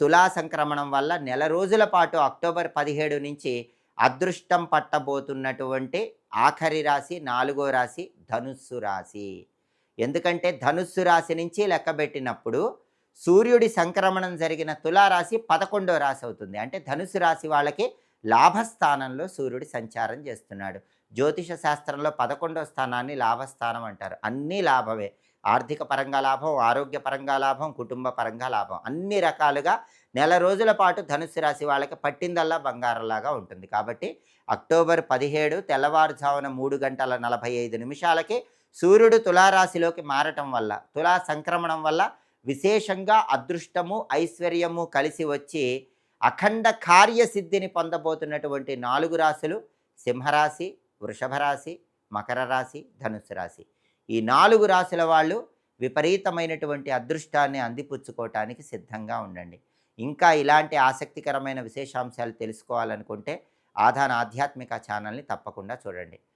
తులా సంక్రమణం వల్ల నెల రోజుల పాటు అక్టోబర్ పదిహేడు నుంచి అదృష్టం పట్టబోతున్నటువంటి ఆఖరి రాశి నాలుగో రాశి ధనుస్సు రాశి. ఎందుకంటే ధనుస్సు రాశి నుంచి లెక్కబెట్టినప్పుడు సూర్యుడి సంక్రమణం జరిగిన తులారాశి పదకొండో రాశి అవుతుంది. అంటే ధనుసు రాశి వాళ్ళకి లాభస్థానంలో సూర్యుడు సంచారం చేస్తున్నాడు. జ్యోతిష శాస్త్రంలో పదకొండో స్థానాన్ని లాభస్థానం అంటారు. అన్నీ లాభమే. ఆర్థిక పరంగా లాభం ఆరోగ్య పరంగా లాభం కుటుంబ పరంగా లాభం. అన్ని రకాలుగా నెల రోజుల పాటు ధనుసు రాశి వాళ్ళకి పట్టిందల్లా బంగారంలాగా ఉంటుంది. కాబట్టి అక్టోబర్ పదిహేడు తెల్లవారుజామున మూడు గంటల నలభై ఐదు నిమిషాలకి సూర్యుడు తులారాశిలోకి మారటం వల్ల తులా సంక్రమణం వల్ల విశేషంగా అదృష్టము ఐశ్వర్యము కలిసి వచ్చి అఖండ కార్యసిద్ధిని పొందబోతున్నటువంటి నాలుగు రాశులు సింహరాశి వృషభ రాశి మకర రాశి ధనుసు రాశి. ఈ నాలుగు రాశుల వాళ్ళు విపరీతమైనటువంటి అదృష్టాన్ని అందిపుచ్చుకోవటానికి సిద్ధంగా ఉండండి. ఇంకా ఇలాంటి ఆసక్తికరమైన విశేషాంశాలు తెలుసుకోవాలనుకుంటే ఆధాన ఆధ్యాత్మిక ఛానల్ని తప్పకుండా చూడండి.